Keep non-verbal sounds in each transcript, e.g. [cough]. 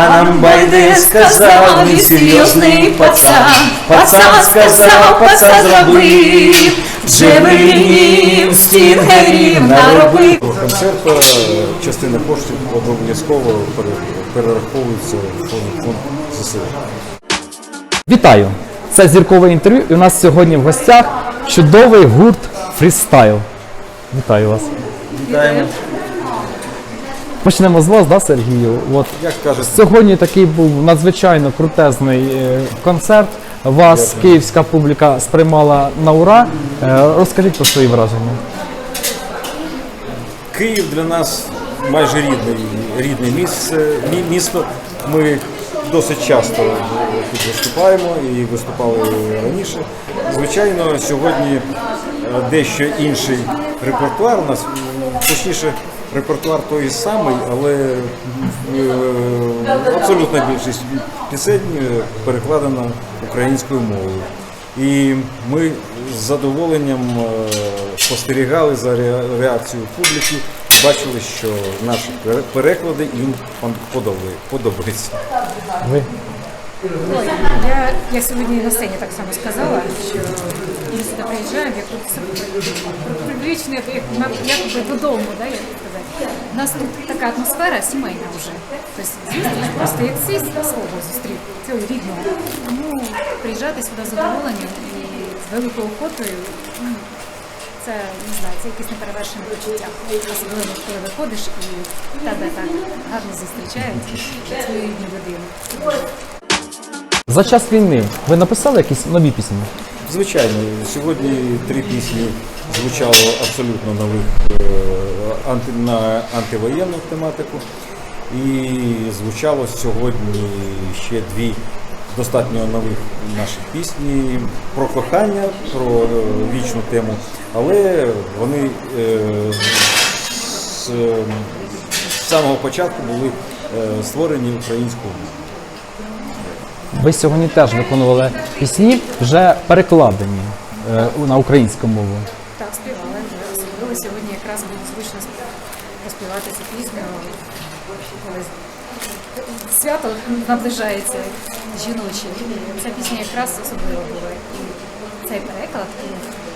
А нам Байде сказав, він серйозний пацан, пацан сказав, пацан зробив, Джевелінів, стінгерів наробив. Концерт е, частина коштів обов'язково перераховується в фонд, фонд ЗСУ. Вітаю! Це зіркове інтерв'ю. І у нас сьогодні в гостях чудовий гурт фрістайл. Вітаю вас. Вітаємо. Почнемо з вас, да, Сергію? От Як кажуть, сьогодні такий був надзвичайно крутезний е, концерт. Вас київська публіка сприймала на ура. Е, Розкажіть про свої враження. Київ для нас майже рідний, рідне місце, мі- місто. Ми досить часто тут виступаємо і виступали раніше. Звичайно, сьогодні е, дещо інший репертуар у нас, м, точніше, репертуар той самий, але е, абсолютна більшість пісень е, перекладена українською мовою. І ми з задоволенням е, спостерігали за ре- реакцією публіки, бачили, що наші пере- переклади їм подобаються. Я, сьогодні на сцені так само сказала, що ми сюди приїжджаємо, як привичне, як, якби додому, да, як сказати. У нас тут така атмосфера сімейна вже. Тобто, звісно, просто як всі свого зустрів, цього рідного. Тому приїжджати сюди задоволенням і з великою охотою. ну, Це не знаю, це якесь неперевершене почуття. Особливо, коли виходиш і тебе так гарно зустрічають свою рідну людину. За час війни ви написали якісь нові пісні? Звичайно, сьогодні три пісні звучало абсолютно нових е, анти, на антивоєнну тематику. І звучало сьогодні ще дві достатньо нових наших пісні про кохання, про е, вічну тему, але вони е, з, е, самого початку були е, створені українською. Ви сьогодні теж виконували пісні, вже перекладені е, на українську мову. Так, співали вже. Особливо сьогодні якраз було зручно поспівати цю пісню, свято наближається жіноче. Ця пісня якраз особливо була. І цей переклад був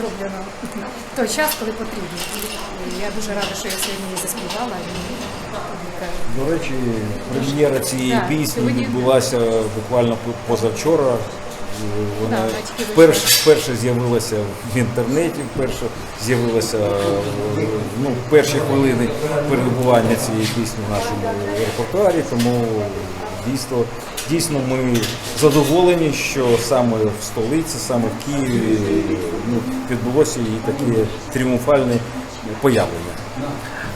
зроблено на той час, коли потрібно. І я дуже рада, що я сьогодні її заспівала. І До речі, прем'єра цієї Так, пісні сьогодні- відбулася буквально по- позавчора. Вона батьки вперше, вперше з'явилася в інтернеті, вперше з'явилася ну, в перші хвилини перебування цієї пісні в нашому репертуарі, тому дійсно, дійсно ми задоволені, що саме в столиці, саме в Києві ну, відбулося її таке тріумфальне появлення.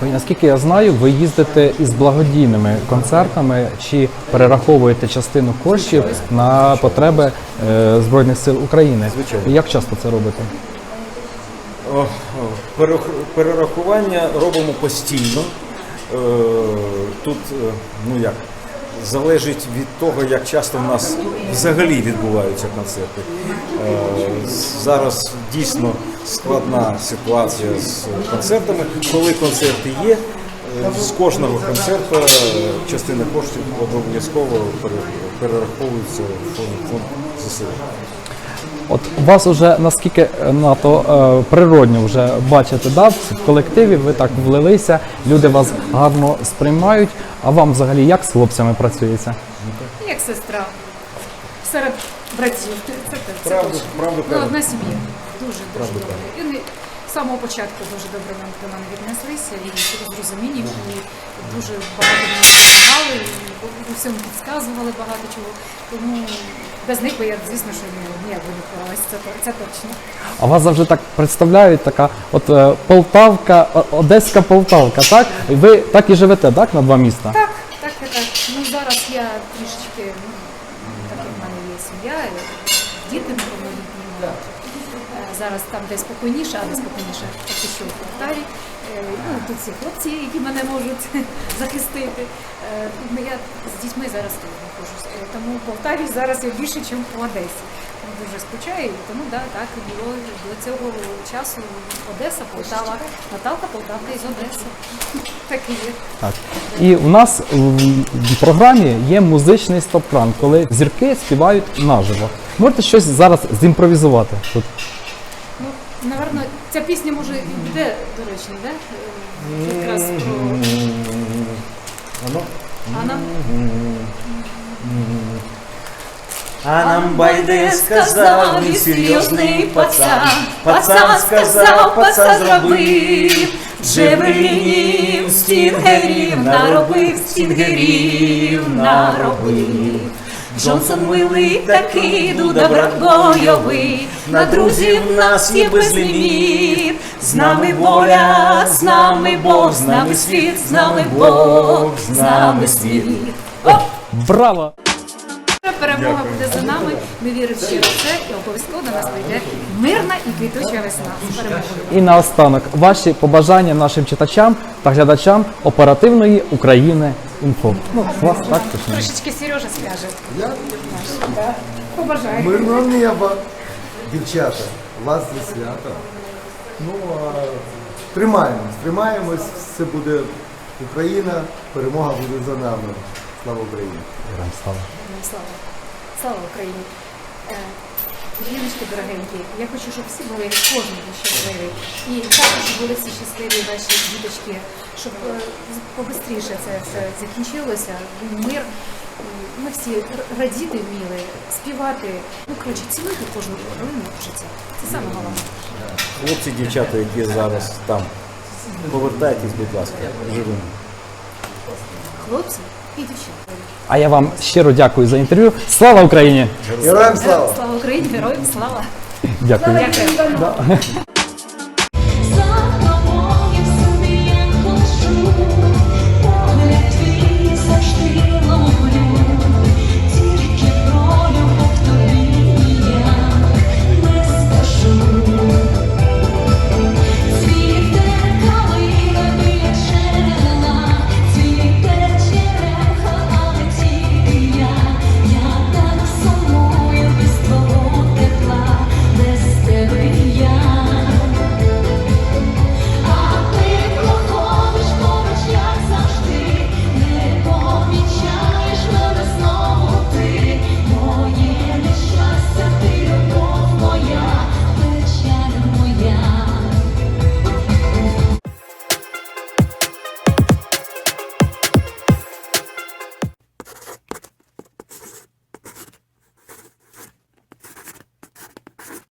Ви, наскільки я знаю, ви їздите із благодійними концертами чи перераховуєте частину коштів на потреби е, Збройних сил України. Звичайно. Як часто це робите? О, Перерахування робимо постійно. Е, Тут, е, ну як, залежить від того, як часто в нас взагалі відбуваються концерти. Е, Зараз дійсно складна ситуація з концертами. Коли концерти є, е, з кожного концерту е, частина коштів обов'язково перераховується в фонд, ЗСУ. От вас уже наскільки е, на то е, природньо вже бачите, да, в колективі ви так влилися, люди вас гарно сприймають. А вам взагалі як з хлопцями працюється? як сестра. Серед братів. Це, це, це Правду- точно. правду ну, одна сім'я. Дуже дуже Правду добре. Самого початку дуже добре нам до мене віднеслися і з розумінням, і дуже багато мені допомагали, і у всьому підказували багато чого. Тому без них би я, звісно, що ні- ніяк би не впоралася, це, це точно. А вас завжди так представляють, така от е, Полтавка, О- Одеська Полтавка, так? Ви так і живете, так, на два міста? Так, так і так. Ну зараз я трішечки, ну, так як в мене є сім'я, і діти неповнолітні. ну, е, Зараз там де спокійніше, а де спокійніше, поки що в Полтаві. Е, Ну, тут ці хлопці, які мене можуть [laughs] захистити. Е, ну, Я з дітьми зараз тут знаходжусь. Е, Тому в Полтаві зараз я більше, ніж в Одесі. Дуже скучаю, тому да, так було до цього часу Одеса, Полтава, Наталка Полтавка із Одеси. [laughs] Так і є. Так. І у нас в програмі є музичний стоп-кран, коли зірки співають наживо. Можете щось зараз зімпровізувати. Ну, напевно, ця пісня може і буде доречна, да? Е, Якраз про Воно? а нам А нам байде сказав він серйозний пацан, пацан сказав, пацан зробив, Джевелінів, стінгерів наробив, стінгерів наробив. Джонсон милий такий, дуда брат бойовий, на друзів нас є безліміт. З нами воля, з нами Бог, з нами світ, з нами Бог, з нами світ. Браво! перемога буде за нами. Ми віримо щиро в це і обов'язково до нас прийде мирна і квітуча весна. І наостанок ваші побажання нашим читачам та глядачам оперативної України інфо. Ну, вас так точно. Трошечки Сережа скаже. Я? Да. Побажаю. Мирного неба, дівчата, вас зі свято. Ну, а тримаємось, тримаємось, все буде Україна, перемога буде за нами. Слава Україні! Героям слава. Героям Слава. Слава Україні. Жіночки дорогенькі, я хочу, щоб всі були кожен був щасливий. І також були всі щасливі наші діточки, щоб е, побистріше це все закінчилося, був мир. Ми всі радіти вміли, співати. Ну, коротше, цінуйте кожну хвилину життя. Це саме головне. Хлопці, дівчата, які зараз там, повертайтесь, будь ласка, живими. Хлопці і. А я вам щиро дякую за інтерв'ю. Слава Україні! Героям слава! Слава Україні, героям слава! Дякую. Дякую.